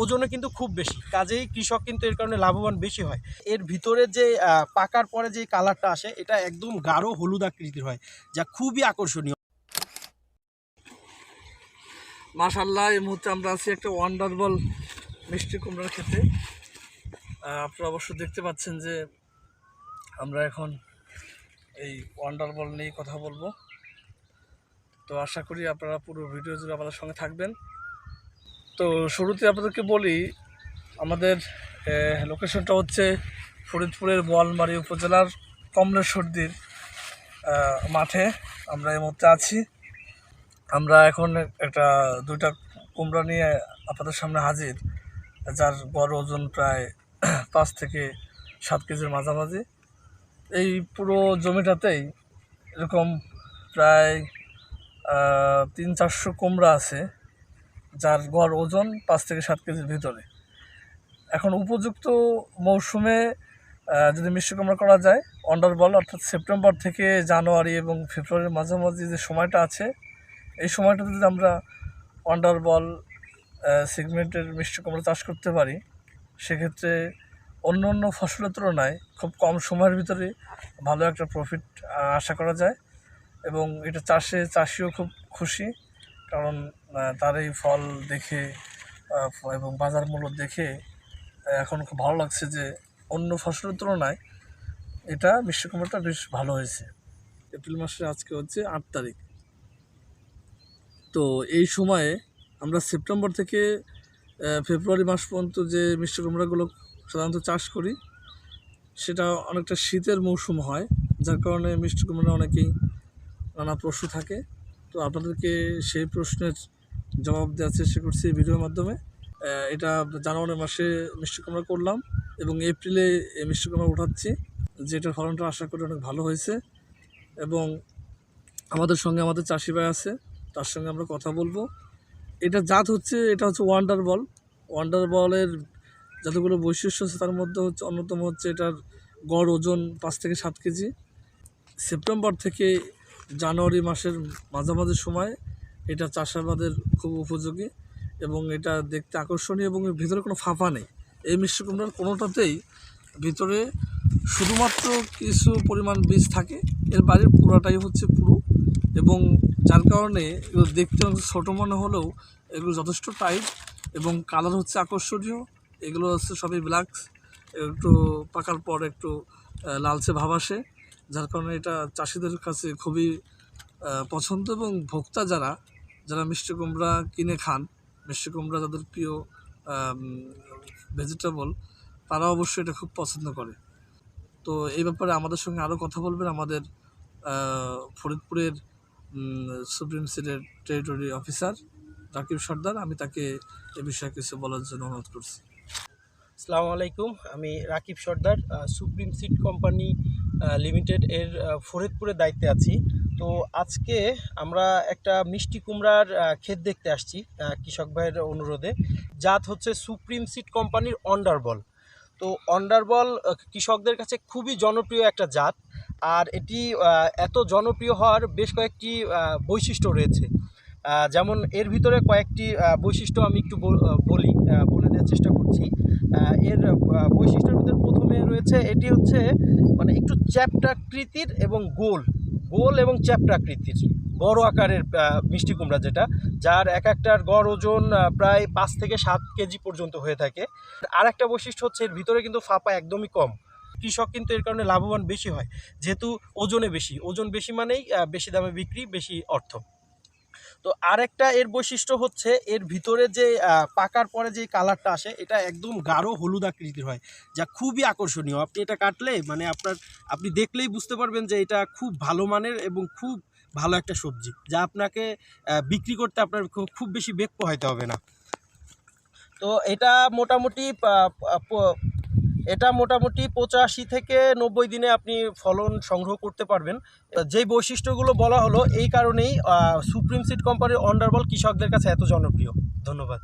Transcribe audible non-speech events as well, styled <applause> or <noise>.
ওজনে কিন্তু খুব বেশি। কাজেই কৃষক কিন্তু এর কারণে লাভবান বেশি হয়। এর ভিতরে যে পাকার পরে যে কালারটা আসে, এটা একদম গাঢ় হলুদ আকৃতির হয়, যা খুবই আকর্ষণীয়। মাশাল্লাহ এই মুহূর্তে আমরা আছি একটা ওয়ান্ডারবল মিষ্টি কুমড়ার খেতে আপনারা অবশ্য দেখতে পাচ্ছেন যে, আমরা এখন এই ওয়ান্ডারবল নিয়ে কথা বলব। তো আশা করি আপনারা পুরো ভিডিও জুড়ে আমাদের সঙ্গে থাকবেন। তো শুরুতে আপনাদেরকে বলি, আমাদের লোকেশনটা হচ্ছে ফরিদপুরের বোয়ালমারী উপজেলার কমলেশ্বরদীর মাঠে। আমরা এই মুহূর্তে আছি। আমরা এখন একটা, দুইটা কুমড়া নিয়ে আপনাদের সামনে হাজির, যার গড় ওজন প্রায় <clears throat> পাঁচ থেকে সাত কেজির মাঝামাঝি। এই পুরো জমিটাতেই এরকম প্রায় তিন চারশো কুমড়া আছে। যার গড় ওজন পাঁচ থেকে সাত কেজির ভিতরে। এখন উপযুক্ত মৌসুমে যদি মিষ্টি করা যায় অন্ডারবল অর্থাৎ সেপ্টেম্বর থেকে জানুয়ারি এবং ফেব্রুয়ারির মাঝামাঝি যে সময়টা আছে, এই সময়টাতে যদি আমরা অন্ডারবল সেগমেন্টের মিষ্টি কুমড়া চাষ করতে পারি, সেক্ষেত্রে অন্য অন্য ফসলের তুলনায় খুব কম সময়ের ভিতরে ভালো একটা প্রফিট আশা করা যায় এবং এটা চাষে চাষিও খুব খুশি। কারণ তার এই ফল দেখে এবং বাজার মূল্য দেখে এখন খুব ভালো লাগছে যে অন্য ফসলের তুলনায় এটা মিষ্টি কুমড়াটা বেশ ভালো হয়েছে। এপ্রিল মাসের আজকে হচ্ছে আট তারিখ। তো এই সময়ে আমরা সেপ্টেম্বর থেকে ফেব্রুয়ারি মাস পর্যন্ত যে মিষ্টি কুমড়াগুলো সাধারণত চাষ করি, সেটা অনেকটা শীতের মৌসুম হয়, যার কারণে মিষ্টি কুমড়া অনেকেই নানা পশু থাকে। তো আপনাদেরকে সেই প্রশ্নের জবাব দেওয়ার চেষ্টা করছি ভিডিওর মাধ্যমে। এটা জানুয়ারি মাসে মিষ্টি কুমড়া করলাম এবং এপ্রিলে এই মিষ্টি কুমড়া উঠাচ্ছি, যেটার ফলনটা আশা করি অনেক ভালো হয়েছে। এবং আমাদের সঙ্গে আমাদের চাষি ভাই আছে, তার সঙ্গে আমরা কথা বলব। এটা জাত হচ্ছে, এটা হচ্ছে ওয়ান্ডার বল ওয়ান্ডার বলের যতগুলো বৈশিষ্ট্য আছে তার মধ্যে হচ্ছে অন্যতম হচ্ছে এটার গড় ওজন পাঁচ থেকে সাত কেজি। সেপ্টেম্বর থেকে জানুয়ারি মাসের মাঝামাঝি সময় এটা চাষাবাদের খুব উপযোগী এবং এটা দেখতে আকর্ষণীয় এবং এর ভিতরে কোনো ফাঁপা নেই। এই মিষ্টি কুমড়ার কোনোটাতেই ভিতরে শুধুমাত্র কিছু পরিমাণ বীজ থাকে, এর বাইরের পুরাটাই হচ্ছে পুরো এবং যার কারণে এগুলো দেখতে অনেক ছোটো মনে হলেও এগুলো যথেষ্ট টাইট এবং কালার হচ্ছে আকর্ষণীয়, এগুলো হচ্ছে সবই ব্ল্যাক, একটু পাকার পর একটু লালচে ভাব আসে। যার কারণে এটা চাষিদের কাছে খুবই পছন্দ এবং ভোক্তা যারা যারা মিষ্টি কুমড়া কিনে খান, মিষ্টি কুমড়া যাদের প্রিয় ভেজিটেবল তারা অবশ্যই এটা খুব পছন্দ করে। তো এই ব্যাপারে আমাদের সঙ্গে আরও কথা বলবেন আমাদের ফরিদপুরের সুপ্রিম সিটের টেরিটরি অফিসার রাকিব সর্দার। আমি তাকে এ বিষয়ে কিছু বলার জন্য অনুরোধ করছি। আসসালামু আলাইকুম। আমি Rakib Sardar Supreme Seat Company Limited এর ফরিদপুরের দায়িত্বে আছি। তো আজকে আমরা একটা মিষ্টি কুমড়ার ক্ষেত দেখতে আসছি কৃষক ভাইয়ের অনুরোধে। জাত হচ্ছে সুপ্রিম সিড কোম্পানির অন্ডারবল। তো অন্ডারবল কৃষকদের কাছে খুবই জনপ্রিয় একটা জাত। আর এটি এত জনপ্রিয় হওয়ার বেশ কয়েকটি বৈশিষ্ট্য রয়েছে। যেমন এর ভিতরে কয়েকটি বৈশিষ্ট্য আমি একটু বল- বলি দেওয়ার চেষ্টা করছি। এর বৈশিষ্ট্যের ভিতরে প্রথমে রয়েছে, এটি হচ্ছে মানে একটু চ্যাপ্টাকৃতির এবং গোল গোল এবং চ্যাপ্টাকৃতির বড় আকারের মিষ্টি কুমড়া যেটা, যার এক একটার গড় ওজন প্রায় পাঁচ থেকে সাত কেজি পর্যন্ত হয়ে থাকে। আর একটা বৈশিষ্ট্য হচ্ছে, এর ভিতরে কিন্তু ফাঁপা একদমই কম। কৃষক কিন্তু এর কারণে লাভবান বেশি হয়, যেহেতু ওজনে বেশি। ওজন বেশি মানেই বেশি দামে বিক্রি, বেশি অর্থ। তো আরেকটা এর বৈশিষ্ট্য হচ্ছে এর ভিতরে যে পাকার পরে যে কালারটা আসে, এটা একদম গাঢ় হলুদ আকৃতির হয়, যা খুবই আকর্ষণীয়। আপনি এটা কাটলে মানে আপনার, আপনি দেখলেই বুঝতে পারবেন যে এটা খুব ভালো মানের এবং খুব ভালো একটা সবজি, যা আপনাকে বিক্রি করতে আপনার খুব বেশি বেগ পোহাইতে হবে না। তো এটা মোটামুটি এটা মোটামুটি পঁচাশি থেকে নব্বই দিনে আপনি ফলন সংগ্রহ করতে পারবেন। যেই বৈশিষ্ট্যগুলো বলা হলো, এই কারণেই সুপ্রিম সিড কোম্পানির অন্ডারবল কৃষকদের কাছে এত জনপ্রিয়। ধন্যবাদ।